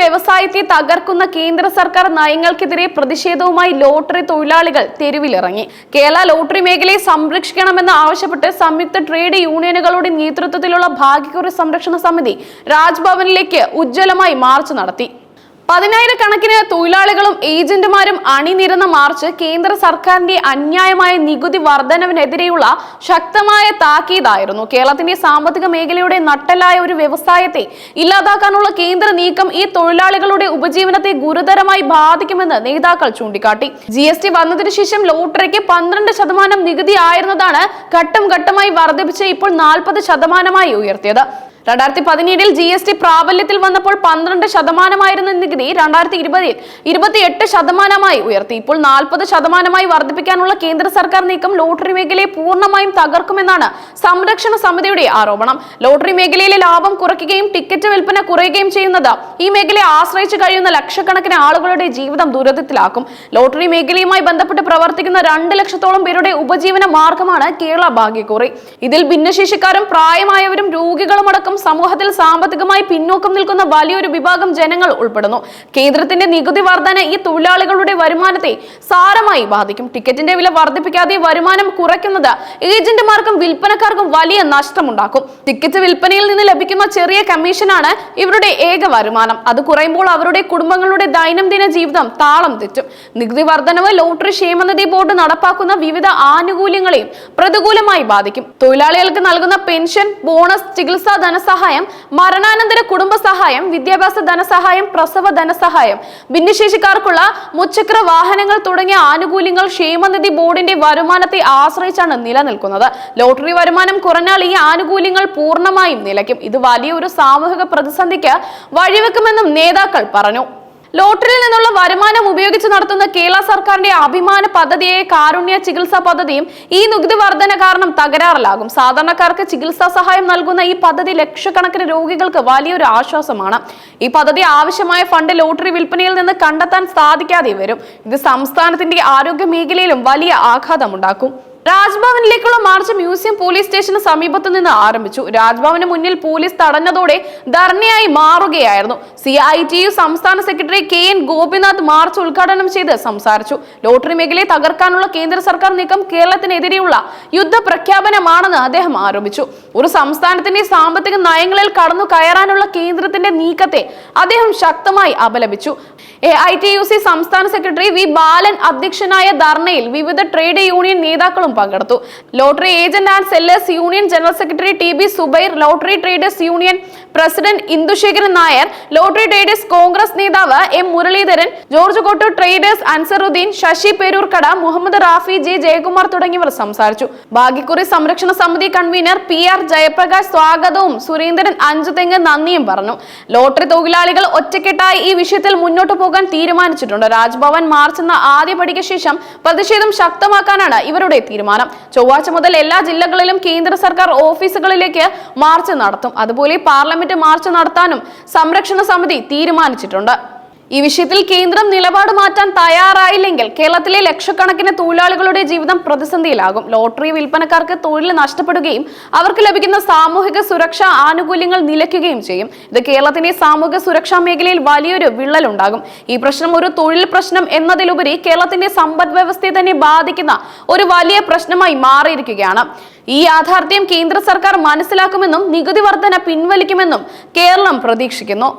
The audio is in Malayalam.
വ്യവസായത്തെ തകർക്കുന്ന കേന്ദ്ര സർക്കാർ നയങ്ങൾക്കെതിരെ പ്രതിഷേധവുമായി ലോട്ടറി തൊഴിലാളികൾ തെരുവിലിറങ്ങി. കേരള ലോട്ടറി മേഖലയെ സംരക്ഷിക്കണമെന്ന് ആവശ്യപ്പെട്ട് സംയുക്ത ട്രേഡ് യൂണിയനുകളുടെ നേതൃത്വത്തിലുള്ള ഭാഗ്യക്കുറി സംരക്ഷണ സമിതി രാജ്ഭവനിലേക്ക് ഉജ്ജ്വലമായി മാർച്ച് നടത്തി. പതിനായിരക്കണക്കിന് തൊഴിലാളികളും ഏജന്റുമാരും അണിനിരന്ന മാർച്ച് കേന്ദ്ര സർക്കാരിന്റെ അന്യായമായ നികുതി വർധനവിനെതിരെയുള്ള ശക്തമായ താക്കീതായിരുന്നു. കേരളത്തിന്റെ സാമ്പത്തിക മേഖലയുടെ നട്ടലായ ഒരു വ്യവസായത്തെ ഇല്ലാതാക്കാനുള്ള കേന്ദ്ര നീക്കം ഈ തൊഴിലാളികളുടെ ഉപജീവനത്തെ ഗുരുതരമായി ബാധിക്കുമെന്ന് നേതാക്കൾ ചൂണ്ടിക്കാട്ടി. ജി എസ് ടി വന്നതിനു ശേഷം ലോട്ടറിക്ക് പന്ത്രണ്ട് ശതമാനം നികുതി ആയിരുന്നതാണ് ഘട്ടം ഘട്ടമായി വർദ്ധിപ്പിച്ച് ഇപ്പോൾ നാൽപ്പത് ശതമാനമായി ഉയർത്തിയത്. രണ്ടായിരത്തി പതിനേഴിൽ ജി എസ് ടി പ്രാബല്യത്തിൽ വന്നപ്പോൾ പന്ത്രണ്ട് ശതമാനമായിരുന്ന നികുതി രണ്ടായിരത്തി ഇരുപതിൽ ഇരുപത്തിയെട്ട് ശതമാനമായി ഉയർത്തി. ഇപ്പോൾ നാൽപ്പത് ശതമാനമായി വർദ്ധിപ്പിക്കാനുള്ള കേന്ദ്ര സർക്കാർ നീക്കം ലോട്ടറി മേഖലയെ പൂർണമായും തകർക്കുമെന്നാണ് സംരക്ഷണ സമിതിയുടെ ആരോപണം. ലോട്ടറി മേഖലയിലെ ലാഭം കുറയ്ക്കുകയും ടിക്കറ്റ് വിൽപ്പന കുറയുകയും ചെയ്യുന്നത് ഈ മേഖലയെ ആശ്രയിച്ചു കഴിയുന്ന ലക്ഷക്കണക്കിന് ആളുകളുടെ ജീവിതം ദുരിതത്തിലാക്കും. ലോട്ടറി മേഖലയുമായി ബന്ധപ്പെട്ട് പ്രവർത്തിക്കുന്ന രണ്ട് ലക്ഷത്തോളം പേരുടെ ഉപജീവന മാർഗമാണ് കേരള ഭാഗ്യക്കുറി. ഇതിൽ ഭിന്നശേഷിക്കാരും പ്രായമായവരും രോഗികളുമടക്കം സമൂഹത്തിൽ സാമ്പത്തികമായി പിന്നോക്കം നിൽക്കുന്ന വലിയൊരു വിഭാഗം ജനങ്ങൾ ഉൾപ്പെടുന്നു. കേന്ദ്രത്തിന്റെ നികുതി വർധന ഈ തൊഴിലാളികളുടെ വരുമാനത്തെ സാരമായി ബാധിക്കും. ടിക്കറ്റിന്റെ വില വർദ്ധിപ്പിക്കാതെ വരുമാനം കുറയ്ക്കുന്നത് ഏജന്റുമാർക്കും വിൽപ്പനക്കാർക്കും വലിയ നഷ്ടമുണ്ടാക്കും. ടിക്കറ്റ് വിൽപ്പനയിൽ നിന്ന് ലഭിക്കുന്ന ചെറിയ കമ്മീഷനാണ് ഇവരുടെ ഏക വരുമാനം. അത് കുറയുമ്പോൾ അവരുടെ കുടുംബങ്ങളുടെ ദൈനംദിന ജീവിതം താളം തെറ്റും. നികുതി വർധനവ് ലോട്ടറി ക്ഷേമനിധി ബോർഡ് നടപ്പാക്കുന്ന വിവിധ ആനുകൂല്യങ്ങളെയും പ്രതികൂലമായി ബാധിക്കും. തൊഴിലാളികൾക്ക് നൽകുന്ന പെൻഷൻ ബോണസ് ചികിത്സാ ധനസഹായം മരണാനന്തര കുടുംബ സഹായം വിദ്യാഭ്യാസ ധനസഹായം പ്രസവ ധനസഹായം ഭിന്നശേഷിക്കാർക്കുള്ള മുച്ചക്ര വാഹനങ്ങൾ തുടങ്ങിയ ആനുകൂല്യങ്ങൾ ക്ഷേമനിധി ബോർഡിന്റെ വരുമാനത്തെ ആശ്രയിച്ചാണ് നിലനിൽക്കുന്നത്. ലോട്ടറി വരുമാനം കുറഞ്ഞാൽ ഈ ആനുകൂല്യങ്ങൾ പൂർണമായും നിലയ്ക്കും. ഇത് വലിയൊരു സാമൂഹിക പ്രതിസന്ധിക്ക് വഴിവെക്കുമെന്നും നേതാക്കൾ പറഞ്ഞു. ലോട്ടറിയിൽ നിന്നുള്ള വരുമാനം ഉപയോഗിച്ച് നടത്തുന്ന കേരള സർക്കാരിന്റെ അഭിമാന പദ്ധതിയായ കാരുണ്യ ചികിത്സാ പദ്ധതിയും ഈ നികുതി വർധന കാരണം തകരാറിലാകും. സാധാരണക്കാർക്ക് ചികിത്സാ സഹായം നൽകുന്ന ഈ പദ്ധതി ലക്ഷക്കണക്കിന് രോഗികൾക്ക് വലിയൊരു ആശ്വാസമാണ്. ഈ പദ്ധതി ആവശ്യമായ ഫണ്ട് ലോട്ടറി വിൽപ്പനയിൽ നിന്ന് കണ്ടെത്താൻ സാധിക്കാതെ വരും. ഇത് സംസ്ഥാനത്തിന്റെ ആരോഗ്യ മേഖലയിലും വലിയ ആഘാതമുണ്ടാക്കും. രാജ്ഭവനിലേക്കുള്ള മാർച്ച് മ്യൂസിയം പോലീസ് സ്റ്റേഷന് സമീപത്തു നിന്ന് ആരംഭിച്ചു. രാജ്ഭവന് മുന്നിൽ പോലീസ് തടഞ്ഞതോടെ ധർണയായി മാറുകയായിരുന്നു. സി ഐ ടി യു സംസ്ഥാന secretary K N Gopinath march ഉദ്ഘാടനം ചെയ്ത് സംസാരിച്ചു. ലോട്ടറി മേഖലയെ തകർക്കാനുള്ള കേന്ദ്ര സർക്കാർ നീക്കം കേരളത്തിനെതിരെയുള്ള യുദ്ധ പ്രഖ്യാപനമാണെന്ന് അദ്ദേഹം ആരോപിച്ചു. ഒരു സംസ്ഥാനത്തിന്റെ സാമ്പത്തിക നയങ്ങളിൽ കടന്നു കയറാനുള്ള കേന്ദ്രത്തിന്റെ നീക്കത്തെ അദ്ദേഹം ശക്തമായി അപലപിച്ചു. A I T U C സംസ്ഥാന സെക്രട്ടറി വി ബാലൻ അധ്യക്ഷനായ ധർണയിൽ വിവിധ ട്രേഡ് യൂണിയൻ നേതാക്കളും പങ്കെടുത്തു. Lottery agent and sellers union general secretary T B Subair lottery traders union president Indusekharan Nair lottery traders Congress നേതാവ് M Muraleedharan George Kottoor traders Ansaruddin Sasi Peroorkada Muhammad Rafi J Jayakumar തുടങ്ങിയവർ സംസാരിച്ചു. ഭാഗ്യക്കുറി സംരക്ഷണ സമിതി കൺവീനർ പി ആർ ജയപ്രകാശ് സ്വാഗതവും സുരേന്ദ്രൻ അഞ്ചുതെങ്ങ് നന്ദിയും പറഞ്ഞു. ലോട്ടറി തൊഴിലാളികൾ ഒറ്റക്കെട്ടായി ഈ വിഷയത്തിൽ മുന്നോട്ട് പോകാൻ തീരുമാനിച്ചിട്ടുണ്ട്. രാജ്ഭവൻ മാർച്ച് എന്ന ആദ്യ പടിക്ക് ശേഷം പ്രതിഷേധം ശക്തമാക്കാനാണ് ഇവരുടെ തീരുമാനം. ചൊവ്വാഴ്ച മുതൽ എല്ലാ ജില്ലകളിലും കേന്ദ്ര സർക്കാർ ഓഫീസുകളിലേക്ക് മാർച്ച് നടത്തും. അതുപോലെ പാർലമെന്റ് മാർച്ച് നടത്താനും സംരക്ഷണ സമിതി തീരുമാനിച്ചിട്ടുണ്ട്. ഈ വിഷയത്തിൽ കേന്ദ്രം നിലപാട് മാറ്റാൻ തയ്യാറായില്ലെങ്കിൽ കേരളത്തിലെ ലക്ഷക്കണക്കിന് തൊഴിലാളികളുടെ ജീവിതം പ്രതിസന്ധിയിലാകും. ലോട്ടറി വിൽപ്പനക്കാർക്ക് തൊഴിൽ നഷ്ടപ്പെടുകയും അവർക്ക് ലഭിക്കുന്ന സാമൂഹിക സുരക്ഷാ ആനുകൂല്യങ്ങൾ നിലയ്ക്കുകയും ചെയ്യും. ഇത് കേരളത്തിന്റെ സാമൂഹിക സുരക്ഷാ മേഖലയിൽ വലിയൊരു വിള്ളലുണ്ടാകും. ഈ പ്രശ്നം ഒരു തൊഴിൽ പ്രശ്നം എന്നതിലുപരി കേരളത്തിന്റെ സമ്പദ് വ്യവസ്ഥയെ തന്നെ ബാധിക്കുന്ന ഒരു വലിയ പ്രശ്നമായി മാറിയിരിക്കുകയാണ്. ഈ യാഥാർത്ഥ്യം കേന്ദ്ര സർക്കാർ മനസ്സിലാക്കുമെന്നും നികുതി വർധന പിൻവലിക്കുമെന്നും കേരളം പ്രതീക്ഷിക്കുന്നു.